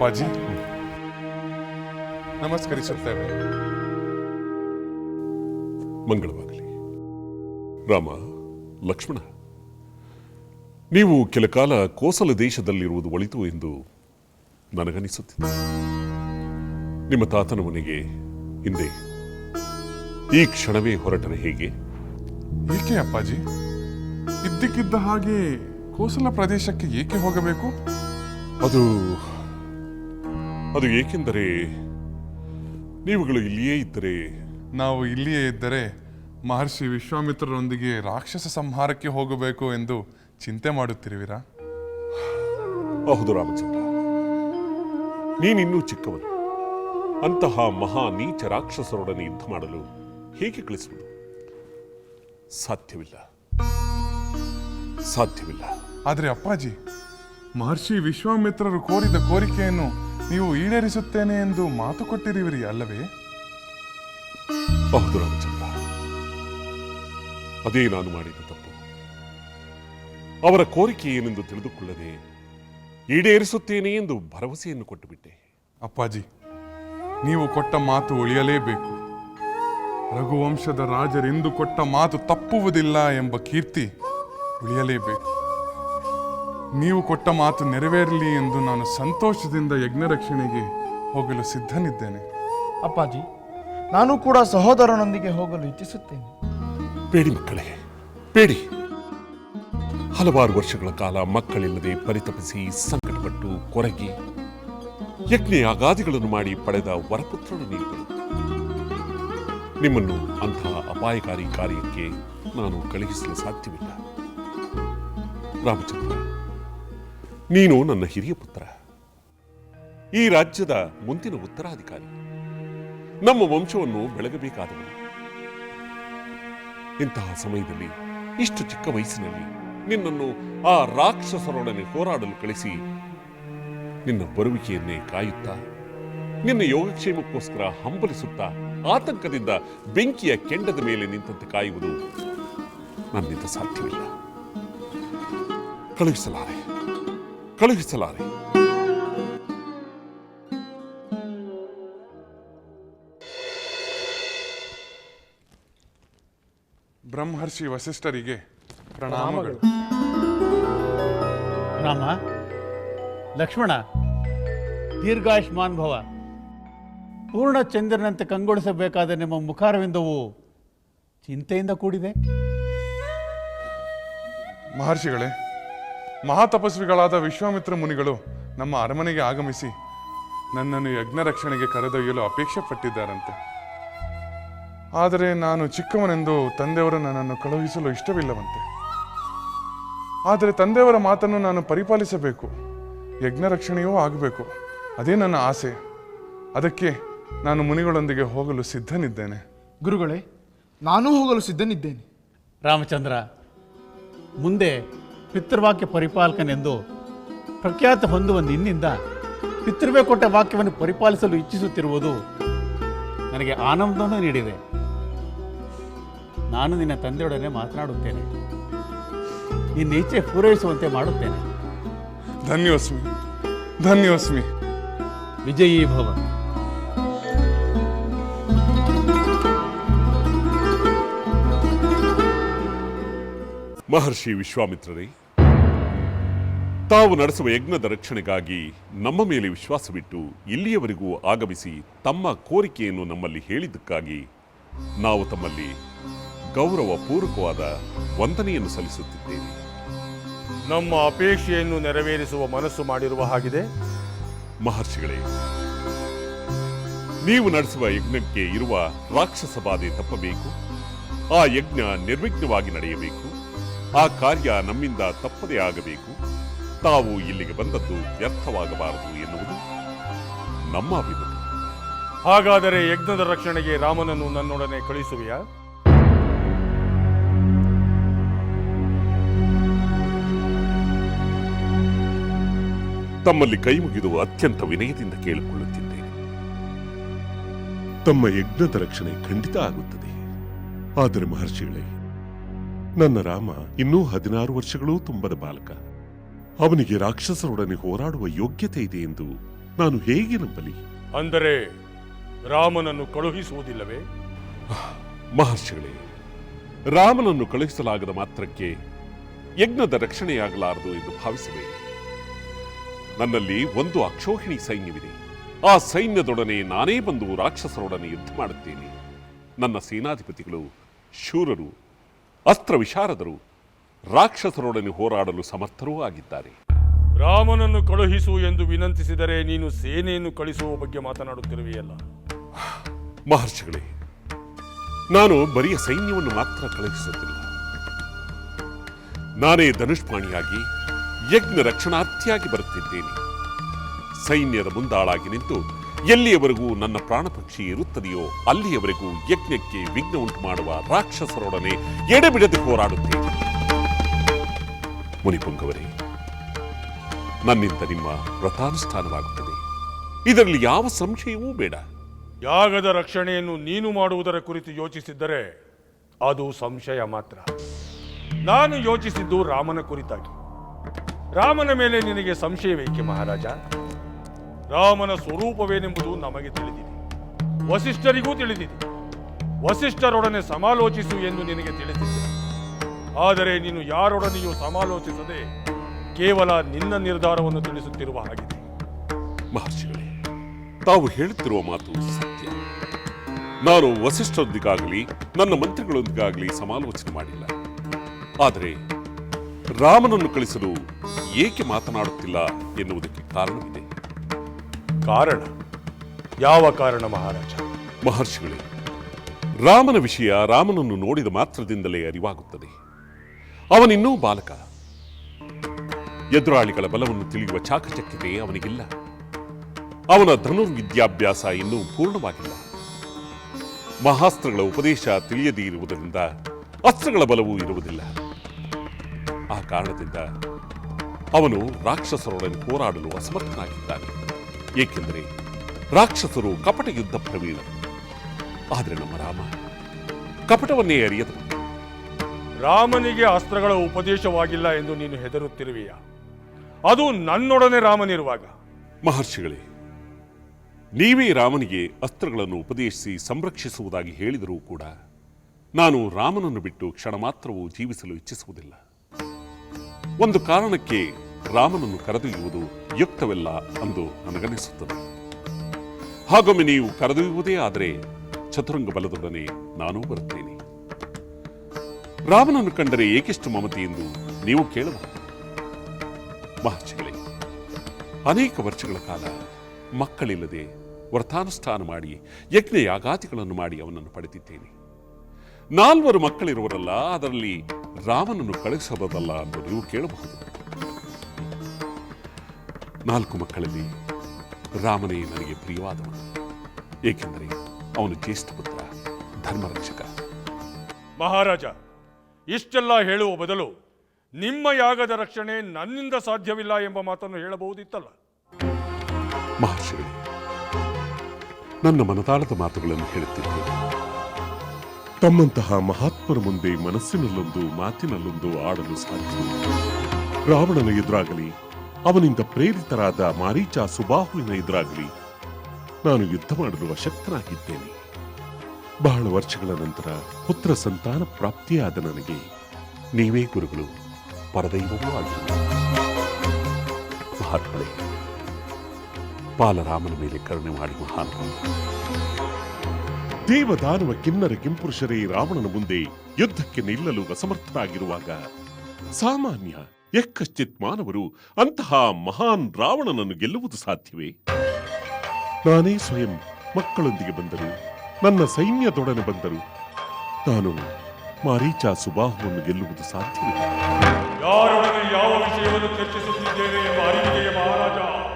ಅಪ್ಪಾಜಿ. ನಮಸ್ಕರಿಸುತ್ತೇವೆ. ಮಂಗಳವಾಗಲಿ. ರಾಮ ಲಕ್ಷ್ಮಣ ನೀವು ಕೆಲ ಕಾಲ ಕೋಸಲ ದೇಶದಲ್ಲಿರುವುದು ಒಳಿತು ಎಂದು ನನಗನಿಸುತ್ತಿದೆ. ನಿಮ್ಮ ತಾತನ ಮನೆಗೆ ಹಿಂದೆ ಈ ಕ್ಷಣವೇ ಹೊರಟರೆ ಹೇಗೆ? ಏಕೆ ಅಪ್ಪಾಜಿ? ಇದ್ದಕ್ಕಿದ್ದ ಹಾಗೆ ಕೋಸಲ ಪ್ರದೇಶಕ್ಕೆ ಏಕೆ ಹೋಗಬೇಕು? ಅದು ಅದು ಏಕೆಂದರೆ ನೀವುಗಳು ಇಲ್ಲಿಯೇ ಇದ್ದರೆ ನಾವು ಇಲ್ಲಿಯೇ ಇದ್ದರೆ ಮಹರ್ಷಿ ವಿಶ್ವಾಮಿತ್ರರೊಂದಿಗೆ ರಾಕ್ಷಸ ಸಂಹಾರಕ್ಕೆ ಹೋಗಬೇಕು ಎಂದು ಚಿಂತೆ ಮಾಡುತ್ತಿರುವಿರಾ? ಹೌದು ರಾಮಚಂದ್ರ. ನೀನಿನ್ನೂ ಚಿಕ್ಕವನು. ಅಂತಹ ಮಹಾ ನೀಚ ರಾಕ್ಷಸರೊಡನೆ ಯುದ್ಧ ಮಾಡಲು ಹೇಗೆ ಕಳಿಸುವುದು? ಸಾಧ್ಯವಿಲ್ಲ. ಸಾಧ್ಯವಿಲ್ಲ. ಆದರೆ ಅಪ್ಪಾಜಿ ಮಹರ್ಷಿ ವಿಶ್ವಾಮಿತ್ರರು ಕೋರಿದ ಕೋರಿಕೆಯನ್ನು ನೀವು ಈಡೇರಿಸುತ್ತೇನೆ ಎಂದು ಮಾತು ಕೊಟ್ಟಿರುವಿರಿ ಅಲ್ಲವೇ? ಹೌದು ರಾಮಚಂದ್ರ. ಅದೇ ನಾನು ಮಾಡಿದ ತಪ್ಪು. ಅವರ ಕೋರಿಕೆ ಏನೆಂದು ತಿಳಿದುಕೊಳ್ಳದೆ ಈಡೇರಿಸುತ್ತೇನೆ ಎಂದು ಭರವಸೆಯನ್ನು ಕೊಟ್ಟುಬಿಟ್ಟೆ. ಅಪ್ಪಾಜಿ ನೀವು ಕೊಟ್ಟ ಮಾತು ಉಳಿಯಲೇಬೇಕು. ರಘುವಂಶದ ರಾಜರೆಂದು ಕೊಟ್ಟ ಮಾತು ತಪ್ಪುವುದಿಲ್ಲ ಎಂಬ ಕೀರ್ತಿ ಉಳಿಯಲೇಬೇಕು. ನೀವು ಕೊಟ್ಟ ಮಾತು ನೆರವೇರಲಿ ಎಂದು ನಾನು ಸಂತೋಷದಿಂದ ಯಜ್ಞರಕ್ಷಣೆಗೆ ಹೋಗಲು ಸಿದ್ಧನಿದ್ದೇನೆ. ಅಪ್ಪಾಜಿ ನಾನು ಕೂಡ ಸಹೋದರನೊಂದಿಗೆ ಹೋಗಲು ಇಚ್ಛಿಸುತ್ತೇನೆ. ಬೇಡಿ ಮಕ್ಕಳೇ ಬೇಡಿ ಹಲವಾರು ವರ್ಷಗಳ ಕಾಲ ಮಕ್ಕಳಿಲ್ಲದೆ ಪರಿತಪಿಸಿ ಸಂಕಟಪಟ್ಟು ಕೊರಗಿ ಯಜ್ಞ ಅಗಾದಿಗಳನ್ನು ಮಾಡಿ ಪಡೆದ ವರಪುತ್ರರು ನೀವುಗಳು ನಿಮ್ಮನ್ನು ಅಂತಹ ಅಪಾಯಕಾರಿ ಕಾರ್ಯಕ್ಕೆ ನಾನು ಕಳುಹಿಸಲು ಸಾಧ್ಯವಿಲ್ಲ. ರಾಮಚಂದ್ರ ನೀನು ನನ್ನ ಹಿರಿಯ ಪುತ್ರ. ಈ ರಾಜ್ಯದ ಮುಂದಿನ ಉತ್ತರಾಧಿಕಾರಿ. ನಮ್ಮ ವಂಶವನ್ನು ಬೆಳಗಬೇಕಾದವನು. ಇಂತಹ ಸಮಯದಲ್ಲಿ, ಇಷ್ಟು ಚಿಕ್ಕ ವಯಸ್ಸಿನಲ್ಲಿ ನಿನ್ನನ್ನು ಆ ರಾಕ್ಷಸರೊಡನೆ ಹೋರಾಡಲು ಕಳಿಸಿ, ನಿನ್ನ ಬರುವಿಕೆಯನ್ನೇ ಕಾಯುತ್ತಾ, ನಿನ್ನ ಯೋಗಕ್ಷೇಮಕ್ಕೋಸ್ಕರ ಹಂಬಲಿಸುತ್ತಾ, ಆತಂಕದಿಂದ ಬೆಂಕಿಯ ಕೆಂಡದ ಮೇಲೆ ನಿಂತಂತೆ ಕಾಯುವುದು ನನ್ನಿಂದ ಸಾಧ್ಯವಿಲ್ಲ. ಕಳುಹಿಸಲಾರೆ. ಕಳುಹಿಸಲಾರೆ. ಬ್ರಹ್ಮರ್ಷಿ ವಸಿಷ್ಠರಿಗೆ ಪ್ರಣಾಮಗಳು. ರಾಮ ಲಕ್ಷ್ಮಣ ದೀರ್ಘಾಯುಷ್ಮಾನ್ ಭವ. ಪೂರ್ಣ ಚಂದ್ರನಂತೆ ಕಂಗೊಳಿಸಬೇಕಾದ ನಿಮ್ಮ ಮುಖಾರವಿಂದವು ಚಿಂತೆಯಿಂದ ಕೂಡಿದೆ. ಮಹರ್ಷಿಗಳೇ ಮಹಾತಪಸ್ವಿಗಳಾದ ವಿಶ್ವಾಮಿತ್ರ ಮುನಿಗಳು ನಮ್ಮ ಅರಮನೆಗೆ ಆಗಮಿಸಿ ನನ್ನನ್ನು ಯಜ್ಞ ರಕ್ಷಣೆಗೆ ಕರೆದೊಯ್ಯಲು ಅಪೇಕ್ಷೆ ಪಟ್ಟಿದ್ದಾರಂತೆ. ಆದರೆ ನಾನು ಚಿಕ್ಕವನೆಂದು ತಂದೆಯವರು ನನ್ನನ್ನು ಕಳುಹಿಸಲು ಇಷ್ಟವಿಲ್ಲವಂತೆ. ಆದರೆ ತಂದೆಯವರ ಮಾತನ್ನು ನಾನು ಪರಿಪಾಲಿಸಬೇಕು ಯಜ್ಞ ರಕ್ಷಣೆಯೂ ಆಗಬೇಕು ಅದೇ ನನ್ನ ಆಸೆ. ಅದಕ್ಕೆ ನಾನು ಮುನಿಗಳೊಂದಿಗೆ ಹೋಗಲು ಸಿದ್ಧನಿದ್ದೇನೆ. ಗುರುಗಳೇ ನಾನೂ ಹೋಗಲು ಸಿದ್ಧನಿದ್ದೇನೆ. ರಾಮಚಂದ್ರ ಮುಂದೆ ಪಿತೃವಾಕ್ಯ ಪರಿಪಾಲಕನೆಂದು ಪ್ರಖ್ಯಾತ ಹೊಂದುವ ನಿನ್ನಿಂದ ಪಿತೃವೇ ಕೊಟ್ಟ ವಾಕ್ಯವನ್ನು ಪರಿಪಾಲಿಸಲು ಇಚ್ಛಿಸುತ್ತಿರುವುದು ನನಗೆ ಆನಂದವನ್ನು ನೀಡಿದೆ. ನಾನು ನಿನ್ನ ತಂದೆಯೊಡನೆ ಮಾತನಾಡುತ್ತೇನೆ. ನಿನ್ನ ಇಚ್ಛೆ ಪೂರೈಸುವಂತೆ ಮಾಡುತ್ತೇನೆ. ಧನ್ಯೋಸ್ಮಿ. ಧನ್ಯೋಸ್ಮಿ. ವಿಜಯೀ ಭವ. ಮಹರ್ಷಿ ವಿಶ್ವಾಮಿತ್ರರೇ ತಾವು ನಡೆಸುವ ಯಜ್ಞದ ರಕ್ಷಣೆಗಾಗಿ ನಮ್ಮ ಮೇಲೆ ವಿಶ್ವಾಸವಿಟ್ಟು ಇಲ್ಲಿಯವರೆಗೂ ಆಗಮಿಸಿ ತಮ್ಮ ಕೋರಿಕೆಯನ್ನು ನಮ್ಮಲ್ಲಿ ಹೇಳಿದ್ದಕ್ಕಾಗಿ ನಾವು ತಮ್ಮಲ್ಲಿ ಗೌರವ ಪೂರ್ವಕವಾದ ವಂದನೆಯನ್ನು ಸಲ್ಲಿಸುತ್ತಿದ್ದೇವೆ. ನಮ್ಮ ಅಪೇಕ್ಷೆಯನ್ನು ನೆರವೇರಿಸುವ ಮನಸ್ಸು ಮಾಡಿರುವ ಹಾಗಿದೆ. ಮಹರ್ಷಿಗಳೇ ನೀವು ನಡೆಸುವ ಯಜ್ಞಕ್ಕೆ ಇರುವ ರಾಕ್ಷಸ ಬಾಧೆ ತಪ್ಪಬೇಕು. ಆ ಯಜ್ಞ ನಿರ್ವಿಘ್ನವಾಗಿ ನಡೆಯಬೇಕು. ಆ ಕಾರ್ಯ ನಮ್ಮಿಂದ ತಪ್ಪದೇ ಆಗಬೇಕು. ತಾವು ಇಲ್ಲಿಗೆ ಬಂದದ್ದು ವ್ಯರ್ಥವಾಗಬಾರದು ಎನ್ನುವುದು ನಮ್ಮ ಅಭಿಮತ ಹಾಗಾದರೆ ಯಜ್ಞದ ರಕ್ಷಣೆಗೆ ರಾಮನನ್ನು ನನ್ನೊಡನೆ ಕಳಿಸುವೆಯಾ? ತಮ್ಮಲ್ಲಿ ಕೈ ಮುಗಿದು ಅತ್ಯಂತ ವಿನಯದಿಂದ ಕೇಳಿಕೊಳ್ಳುತ್ತಿದ್ದೇನೆ. ತಮ್ಮ ಯಜ್ಞದ ರಕ್ಷಣೆ ಖಂಡಿತ ಆಗುತ್ತದೆ. ಆದರೆ ಮಹರ್ಷಿಗಳೇ ನನ್ನ ರಾಮ ಇನ್ನೂ ಹದಿನಾರು ವರ್ಷಗಳೂ ತುಂಬದ ಬಾಲಕ. ಅವನಿಗೆ ರಾಕ್ಷಸರೊಡನೆ ಹೋರಾಡುವ ಯೋಗ್ಯತೆ ಇದೆ ಎಂದು ನಾನು ಹೇಗೆ ನಂಬಲಿ? ಅಂದರೆ ರಾಮನನ್ನು ಕಳುಹಿಸುವುದಿಲ್ಲವೇ? ಮಹರ್ಷಿಗಳೇ ರಾಮನನ್ನು ಕಳುಹಿಸಲಾಗದ ಮಾತ್ರಕ್ಕೆ ಯಜ್ಞದ ರಕ್ಷಣೆಯಾಗಲಾರದು ಎಂದು ಭಾವಿಸಬೇಡಿ ನನ್ನಲ್ಲಿ ಒಂದು ಅಕ್ಷೋಹಿಣಿ ಸೈನ್ಯವಿದೆ. ಆ ಸೈನ್ಯದೊಡನೆ ನಾನೇ ಬಂದು ರಾಕ್ಷಸರೊಡನೆ ಯುದ್ಧ ಮಾಡುತ್ತೇನೆ. ನನ್ನ ಸೇನಾಧಿಪತಿಗಳು ಶೂರರು ಅಸ್ತ್ರ ವಿಶಾರದರು ರಾಕ್ಷಸರೊಡನೆ ಹೋರಾಡಲು ಸಮರ್ಥರೂ ಆಗಿದ್ದಾರೆ. ರಾಮನನ್ನು ಕಳುಹಿಸು ಎಂದು ವಿನಂತಿಸಿದರೆ ನೀನು ಸೇನೆಯನ್ನು ಕಳಿಸುವ ಬಗ್ಗೆ ಮಾತನಾಡುತ್ತಿರುವೆಯಲ್ಲ. ಮಹರ್ಷಿಗಳೇ ನಾನು ಬರಿಯ ಸೈನ್ಯವನ್ನು ಮಾತ್ರ ಕಳುಹಿಸುತ್ತಿಲ್ಲ. ನಾನೇ ಧನುಷ್ಪಾಣಿಯಾಗಿ ಯಜ್ಞ ರಕ್ಷಣಾರ್ಥಿಯಾಗಿ ಬರುತ್ತಿದ್ದೇನೆ. ಸೈನ್ಯದ ಮುಂದಾಳಾಗಿ ನಿಂತು ಎಲ್ಲಿಯವರೆಗೂ ನನ್ನ ಪ್ರಾಣಪಕ್ಷಿ ಇರುತ್ತದೆಯೋ ಅಲ್ಲಿಯವರೆಗೂ ಯಜ್ಞಕ್ಕೆ ವಿಘ್ನ ಉಂಟು ಮಾಡುವ ರಾಕ್ಷಸರೊಡನೆ ಎಡೆಬಿಡದೆ ಹೋರಾಡುತ್ತೇನೆ. ಮುನಿಪುಂಗವರೇ, ನನ್ನಿಂದ ನಿಮ್ಮ ವ್ರತಾನುಷ್ಠಾನವಾಗುತ್ತದೆ. ಇದರಲ್ಲಿ ಯಾವ ಸಂಶಯವೂ ಬೇಡ. ಯಾಗದ ರಕ್ಷಣೆಯನ್ನು ನೀನು ಮಾಡುವುದರ ಕುರಿತು ಯೋಚಿಸಿದ್ದರೆ ಅದು ಸಂಶಯ ಮಾತ್ರ. ನಾನು ಯೋಚಿಸಿದ್ದು ರಾಮನ ಕುರಿತಾಗಿ. ರಾಮನ ಮೇಲೆ ನಿನಗೆ ಸಂಶಯವೇಕೆ ಮಹಾರಾಜ? ರಾಮನ ಸ್ವರೂಪವೇನೆಂಬುದು ನಮಗೆ ತಿಳಿದಿದೆ. ವಸಿಷ್ಠರಿಗೂ ತಿಳಿದಿದೆ. ವಸಿಷ್ಠರೊಡನೆ ಸಮಾಲೋಚಿಸು ಎಂದು ನಿನಗೆ ತಿಳಿಸಿದ್ದೆ ಆದರೆ ನೀನು ಯಾರೊಡನೆಯೂ ಸಮಾಲೋಚಿಸದೆ ಕೇವಲ ನಿನ್ನ ನಿರ್ಧಾರವನ್ನು ತಿಳಿಸುತ್ತಿರುವ ಹಾಗಿದೆ ಮಹರ್ಷಿಗಳೇ ತಾವು ಹೇಳುತ್ತಿರುವ ಮಾತು ಸತ್ಯ. ನಾನು ವಸಿಷ್ಠರೊಂದಿಗಾಗಲಿ ನನ್ನ ಮಂತ್ರಿಗಳೊಂದಿಗಾಗಲಿ ಸಮಾಲೋಚನೆ ಮಾಡಿಲ್ಲ. ಆದರೆ ರಾಮನನ್ನು ಕಳಿಸಲು ಏಕೆ ಮಾತನಾಡುತ್ತಿಲ್ಲ ಎನ್ನುವುದಕ್ಕೆ ಕಾರಣವಿದೆ. ಕಾರಣ? ಯಾವ ಕಾರಣ ಮಹಾರಾಜ? ಮಹರ್ಷಿಗಳೇ ರಾಮನ ವಿಷಯ ರಾಮನನ್ನು ನೋಡಿದ ಮಾತ್ರದಿಂದಲೇ ಅರಿವಾಗುತ್ತದೆ. ಅವನಿನ್ನೂ ಬಾಲಕ. ಎದುರಾಳಿಗಳ ಬಲವನ್ನು ತಿಳಿಯುವ ಚಾಕಚಕ್ಯತೆ ಅವನಿಗಿಲ್ಲ. ಅವನ ಧನುರ್ವಿದ್ಯಾಭ್ಯಾಸ ಇನ್ನೂ ಪೂರ್ಣವಾಗಿಲ್ಲ. ಮಹಾಸ್ತ್ರಗಳ ಉಪದೇಶ ತಿಳಿಯದೇ ಇರುವುದರಿಂದ ಅಸ್ತ್ರಗಳ ಬಲವೂ ಇರುವುದಿಲ್ಲ. ಆ ಕಾರಣದಿಂದ ಅವನು ರಾಕ್ಷಸರೊಡನೆ ಹೋರಾಡಲು ಅಸಮರ್ಥನಾಗಿದ್ದಾನೆ. ಏಕೆಂದರೆ ರಾಕ್ಷಸರು ಕಪಟ ಯುದ್ಧ ಪ್ರವೀಣರು. ಆದರೆ ನಮ್ಮ ರಾಮ ಕಪಟವನ್ನೇ ಅರಿಯದನು ರಾಮನಿಗೆ ಅಸ್ತ್ರಗಳ ಉಪದೇಶವಾಗಿಲ್ಲ ಎಂದು ನೀನು ಹೆದರುತ್ತಿರುವೆಯಾ? ಅದು ನನ್ನೊಡನೆ ರಾಮನಿರುವಾಗ. ಮಹರ್ಷಿಗಳೇ, ನೀವೇ ರಾಮನಿಗೆ ಅಸ್ತ್ರಗಳನ್ನು ಉಪದೇಶಿಸಿ ಸಂರಕ್ಷಿಸುವುದಾಗಿ ಹೇಳಿದರೂ ಕೂಡ ನಾನು ರಾಮನನ್ನು ಬಿಟ್ಟು ಕ್ಷಣ ಮಾತ್ರವೂ ಜೀವಿಸಲು ಇಚ್ಛಿಸುವುದಿಲ್ಲ. ಒಂದು ಕಾರಣಕ್ಕೆ ರಾಮನನ್ನು ಕರೆದೊಯ್ಯುವುದು ಯುಕ್ತವಲ್ಲ ಎಂದು ನನಗನಿಸುತ್ತದೆ ಹಾಗೊಮ್ಮೆ ನೀವು ಕರೆದೊಯ್ಯುವುದೇ ಆದರೆ ಚತುರಂಗ ಬಲದೊಡನೆ ನಾನೂ ಬರುತ್ತೇನೆ. ರಾಮನನ್ನು ಕಂಡರೆ ಏಕೆಷ್ಟು ಮಮತೆ ಎಂದು ನೀವು ಕೇಳಬಹುದು. ಮಹರ್ಷಿಗಳೇ, ಅನೇಕ ವರ್ಷಗಳ ಕಾಲ ಮಕ್ಕಳಿಲ್ಲದೆ ವ್ರತಾನುಷ್ಠಾನ ಮಾಡಿ ಯಜ್ಞ ಯಾಗಾದಿಗಳನ್ನು ಮಾಡಿ ಅವನನ್ನು ಪಡೆದಿದ್ದೇನೆ. ನಾಲ್ವರು ಮಕ್ಕಳಿರುವರಲ್ಲ ಅದರಲ್ಲಿ ರಾಮನನ್ನು ಕಳುಹಿಸಬಹುದಲ್ಲ ಎಂದು ನೀವು ಕೇಳಬಹುದು. ನಾಲ್ಕು ಮಕ್ಕಳಲ್ಲಿ ರಾಮನೇ ನನಗೆ ಪ್ರಿಯವಾದವನು. ಏಕೆಂದರೆ ಅವನು ಜ್ಯೇಷ್ಠ ಪುತ್ರ, ಧರ್ಮರಕ್ಷಕ. ಮಹಾರಾಜ ಇಷ್ಟೆಲ್ಲ ಹೇಳುವ ಬದಲು ನಿಮ್ಮ ಯಾಗದ ರಕ್ಷಣೆ ನನ್ನಿಂದ ಸಾಧ್ಯವಿಲ್ಲ ಎಂಬ ಮಾತನ್ನು ಹೇಳಬಹುದಿತ್ತಲ್ಲ? ಮಹರ್ಷಿಗಳು, ನನ್ನ ಮನದಾಳದ ಮಾತುಗಳನ್ನು ಹೇಳುತ್ತಿದ್ದೇನೆ. ತಮ್ಮಂತಹ ಮಹಾತ್ಮರ ಮುಂದೆ ಮನಸ್ಸಿನಲ್ಲೊಂದು, ಮಾತಿನಲ್ಲೊಂದು ಆಡಲು ಸಾಧ್ಯ. ರಾವಣನ ಎದುರಾಗಲಿ, ಅವನಿಂದ ಪ್ರೇರಿತರಾದ ಮಾರೀಚ ಸುಬಾಹುವಿನ ಎದುರಾಗಲಿ, ನಾನು ಯುದ್ಧ ಮಾಡಲು ಅಶಕ್ತನಾಗಿದ್ದೇನೆ. ಬಹಳ ವರ್ಷಗಳ ನಂತರ ಪುತ್ರ ಸಂತಾನ ಪ್ರಾಪ್ತಿಯಾದ ನನಗೆ ನೀವೇ ಗುರುಗಳು, ಪರದೈವವೂ ಆಗಿರುವ ಮಹಾತ್ಮಳೆ ಬಾಲರಾಮನ ಮೇಲೆ ಕರುಣೆ ಮಾಡಿ ಮಹಾನ್ ದೇವದಾನವ ಕಿನ್ನರ ಕಿಂಪುರುಷರೇ, ರಾವಣನ ಮುಂದೆ ಯುದ್ಧಕ್ಕೆ ನಿಲ್ಲಲು ಅಸಮರ್ಥರಾಗಿರುವಾಗ ಸಾಮಾನ್ಯ ಎಕ್ಕಶ್ಚಿತ್ ಮಾನವರು ಅಂತಹ ಮಹಾನ್ ರಾವಣನನ್ನು ಗೆಲ್ಲುವುದು ಸಾಧ್ಯವೇ? ನಾನೇ ಸ್ವಯಂ ಮಕ್ಕಳೊಂದಿಗೆ ಬಂದರು ನನ್ನ ಸೈನ್ಯದೊಡನೆ ಬಂದರು. ನಾನು ಮಾರೀಚ ಸುಬಾಹುವನ್ನು ಗೆಲ್ಲುವುದು ಸಾಧ್ಯವಿಲ್ಲ. ಯಾರೊಡನೆ ಯಾವ ವಿಷಯವನ್ನು ಚರ್ಚಿಸುತ್ತಿದ್ದೇವೆ ಎಂಬ ಮಹಾರಾಜ?